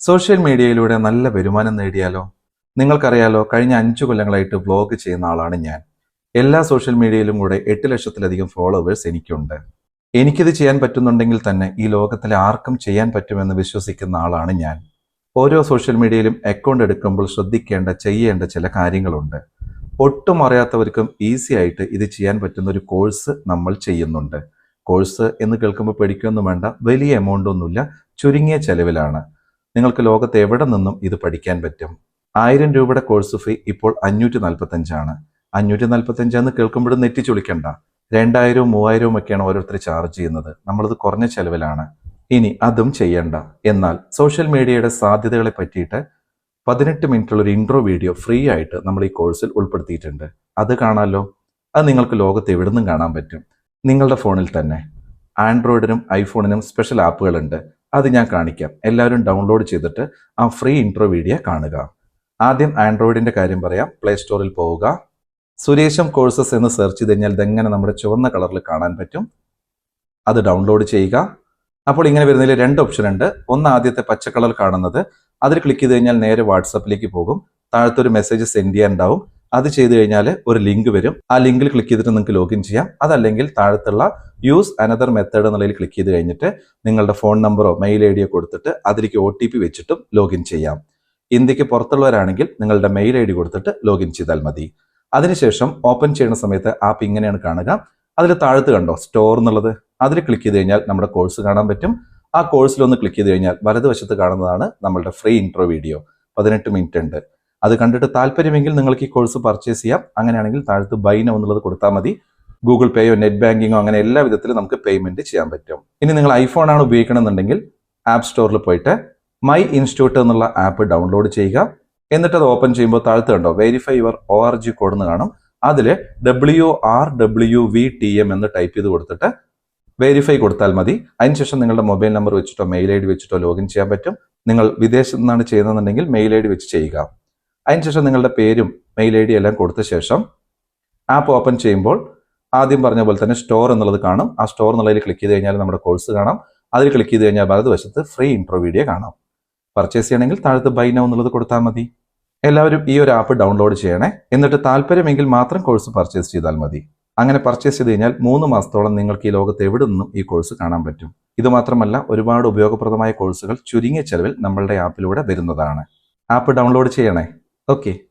Social മീഡിയയിലൂടെ നല്ല വരുമാനം നേടിയാലോ? നിങ്ങൾക്കറിയാലോ കഴിഞ്ഞ അഞ്ചു കൊല്ലങ്ങളായിട്ട് വ്ലോഗ് ചെയ്യുന്ന ആളാണ് ഞാൻ. എല്ലാ സോഷ്യൽ മീഡിയയിലും കൂടെ എട്ട് ലക്ഷത്തിലധികം ഫോളോവേഴ്സ് എനിക്കുണ്ട്. എനിക്കിത് ചെയ്യാൻ പറ്റുന്നുണ്ടെങ്കിൽ തന്നെ ഈ ലോകത്തിലെ ആർക്കും ചെയ്യാൻ പറ്റുമെന്ന് വിശ്വസിക്കുന്ന ആളാണ് ഞാൻ. ഓരോ സോഷ്യൽ മീഡിയയിലും അക്കൗണ്ട് എടുക്കുമ്പോൾ ശ്രദ്ധിക്കേണ്ട ചെയ്യേണ്ട ചില കാര്യങ്ങളുണ്ട്. ഒട്ടും അറിയാത്തവർക്കും ഈസി ആയിട്ട് ഇത് ചെയ്യാൻ പറ്റുന്ന ഒരു കോഴ്സ് നമ്മൾ ചെയ്യുന്നുണ്ട്. കോഴ്സ് എന്ന് കേൾക്കുമ്പോൾ പേടിക്കൊന്നും വേണ്ട വലിയ എമൗണ്ട് ഒന്നുമില്ല ചുരുങ്ങിയ ചെലവിലാണ്. നിങ്ങൾക്ക് ലോകത്ത് എവിടെ നിന്നും ഇത് പഠിക്കാൻ പറ്റും? ആയിരം രൂപയുടെ കോഴ്സ് ഫീ ഇപ്പോൾ അഞ്ഞൂറ്റി നാൽപ്പത്തഞ്ചാണ് അഞ്ഞൂറ്റി നാൽപ്പത്തഞ്ചാന്ന് കേൾക്കുമ്പോഴും നെറ്റിച്ചൊളിക്കണ്ട രണ്ടായിരവും മൂവായിരവും ഒക്കെയാണ് ഓരോരുത്തർ ചാർജ് ചെയ്യുന്നത്. നമ്മളത് കുറഞ്ഞ ചെലവിലാണ്. ഇനി അതും ചെയ്യണ്ട. എന്നാൽ സോഷ്യൽ മീഡിയയുടെ സാധ്യതകളെ പറ്റിയിട്ട് പതിനെട്ട് മിനിറ്റുള്ള ഒരു ഇൻട്രോ വീഡിയോ ഫ്രീ ആയിട്ട് നമ്മൾ ഈ കോഴ്സിൽ ഉൾപ്പെടുത്തിയിട്ടുണ്ട്. അത് കാണാമല്ലോ അത് നിങ്ങൾക്ക് ലോകത്ത് എവിടുന്നും കാണാൻ പറ്റും. നിങ്ങളുടെ ഫോണിൽ തന്നെ. ആൻഡ്രോയിഡിനും ഐഫോണിനും സ്പെഷ്യൽ ആപ്പുകളുണ്ട് അത് ഞാൻ കാണിക്കാം. എല്ലാവരും ഡൗൺലോഡ് ചെയ്തിട്ട് ആ ഫ്രീ ഇൻട്രോ വീഡിയോ കാണുക. ആദ്യം ആൻഡ്രോയിഡിന്റെ കാര്യം പറയാം. പ്ലേ സ്റ്റോറിൽ പോവുക. സുരേഷം കോഴ്സസ് എന്ന് സെർച്ച് ചെയ്ത് കഴിഞ്ഞാൽ ഇതെങ്ങനെ നമ്മുടെ ചുവന്ന കളറിൽ കാണാൻ പറ്റും? അത് ഡൗൺലോഡ് ചെയ്യുക. അപ്പോൾ ഇങ്ങനെ വരുന്നതിൽ രണ്ട് ഓപ്ഷൻ ഉണ്ട്. ഒന്ന് ആദ്യത്തെ പച്ച കളർ കാണുന്നത്. അതിൽ ക്ലിക്ക് ചെയ്ത് കഴിഞ്ഞാൽ നേരെ വാട്സപ്പിലേക്ക് പോകും. താഴത്തൊരു മെസ്സേജ് സെൻഡ് ചെയ്യാനുണ്ടാവും. അത് ചെയ്തു കഴിഞ്ഞാൽ ഒരു ലിങ്ക് വരും. ആ ലിങ്കിൽ ക്ലിക്ക് ചെയ്തിട്ട് നിങ്ങൾക്ക് ലോഗിൻ ചെയ്യാം. അതല്ലെങ്കിൽ താഴത്തുള്ള യൂസ് അനദർ മെത്തേഡ് എന്നുള്ളതിൽ ക്ലിക്ക് ചെയ്ത് കഴിഞ്ഞിട്ട് നിങ്ങളുടെ ഫോൺ നമ്പറോ മെയിൽ ഐ ഡിയോ കൊടുത്തിട്ട് അതിലേക്ക് ഒ ടി പി വെച്ചിട്ടും ലോഗിൻ ചെയ്യാം. ഇന്ത്യയ്ക്ക് പുറത്തുള്ളവരാണെങ്കിൽ നിങ്ങളുടെ മെയിൽ ഐ ഡി കൊടുത്തിട്ട് ലോഗിൻ ചെയ്താൽ മതി. അതിനുശേഷം ഓപ്പൺ ചെയ്യുന്ന സമയത്ത് ആപ്പ് ഇങ്ങനെയാണ് കാണുക. അതിൽ താഴത്ത് കണ്ടോ സ്റ്റോർ എന്നുള്ളത്? അതിൽ ക്ലിക്ക് ചെയ്ത് കഴിഞ്ഞാൽ നമ്മുടെ കോഴ്സ് കാണാൻ പറ്റും. ആ കോഴ്സിലൊന്ന് ക്ലിക്ക് ചെയ്ത് കഴിഞ്ഞാൽ വലതുവശത്ത് കാണുന്നതാണ് നമ്മളുടെ ഫ്രീ ഇൻട്രോ വീഡിയോ പതിനെട്ട് മിനിറ്റ് ഉണ്ട്. അത് കണ്ടിട്ട് താല്പര്യമെങ്കിൽ നിങ്ങൾക്ക് ഈ കോഴ്സ് പർച്ചേസ് ചെയ്യാം. അങ്ങനെയാണെങ്കിൽ താഴത്ത് ബൈനോ എന്നുള്ളത് കൊടുത്താൽ മതി. ഗൂഗിൾ പേയോ നെറ്റ് ബാങ്കിങ്ങോ അങ്ങനെ എല്ലാ വിധത്തിലും നമുക്ക് പേയ്മെന്റ് ചെയ്യാൻ പറ്റും. ഇനി നിങ്ങൾ ഐഫോൺ ആണ് ഉപയോഗിക്കണമെന്നുണ്ടെങ്കിൽ ആപ്പ് സ്റ്റോറിൽ പോയിട്ട് മൈ ഇൻസ്റ്റിറ്റ്യൂട്ട് എന്നുള്ള ആപ്പ് ഡൗൺലോഡ് ചെയ്യുക. എന്നിട്ട് അത് ഓപ്പൺ ചെയ്യുമ്പോൾ താഴത്ത് കണ്ടോ verify your O R G code എന്ന് കാണും. അതിൽ W R W V T M എന്ന് ടൈപ്പ് ചെയ്ത് കൊടുത്തിട്ട് വെരിഫൈ കൊടുത്താൽ മതി. അതിനുശേഷം നിങ്ങളുടെ മൊബൈൽ നമ്പർ വെച്ചിട്ടോ മെയിൽ ഐ ഡി വെച്ചിട്ടോ ലോഗിൻ ചെയ്യാൻ പറ്റും. നിങ്ങൾ വിദേശത്ത് നിന്നാണ് ചെയ്യുന്നതെന്നുണ്ടെങ്കിൽ മെയിൽ ഐ ഡി വെച്ച് ചെയ്യുക. അതിനുശേഷം നിങ്ങളുടെ പേരും മെയിൽ ഐ ഡി എല്ലാം കൊടുത്ത ശേഷം ആപ്പ് ഓപ്പൺ ചെയ്യുമ്പോൾ ആദ്യം പറഞ്ഞ പോലെ തന്നെ സ്റ്റോർ എന്നുള്ളത് കാണും. ആ സ്റ്റോർ എന്നുള്ളതിൽ ക്ലിക്ക് ചെയ്ത് കഴിഞ്ഞാൽ നമ്മുടെ കോഴ്സ് കാണാം. അതിൽ ക്ലിക്ക് ചെയ്ത് കഴിഞ്ഞാൽ വലതുവശത്ത് ഫ്രീ ഇൻട്രോ വീഡിയോ കാണാം. പർച്ചേസ് ചെയ്യണമെങ്കിൽ താഴത്ത് ബൈ നൗ എന്നുള്ളത് കൊടുത്താൽ മതി. എല്ലാവരും ഈ ഒരു ആപ്പ് ഡൗൺലോഡ് ചെയ്യണേ. എന്നിട്ട് താല്പര്യമെങ്കിൽ മാത്രം കോഴ്സ് പർച്ചേസ് ചെയ്താൽ മതി. അങ്ങനെ പർച്ചേസ് ചെയ്ത് കഴിഞ്ഞാൽ മൂന്ന് മാസത്തോളം നിങ്ങൾക്ക് ഈ ലോകത്ത് എവിടെ നിന്നും ഈ കോഴ്സ് കാണാൻ പറ്റും. ഇത് മാത്രമല്ല ഒരുപാട് ഉപയോഗപ്രദമായ കോഴ്സുകൾ ചുരുങ്ങിയ ചെലവിൽ നമ്മളുടെ ആപ്പിലൂടെ വരുന്നതാണ്. ആപ്പ് ഡൗൺലോഡ് ചെയ്യണേ. Oke. Okay.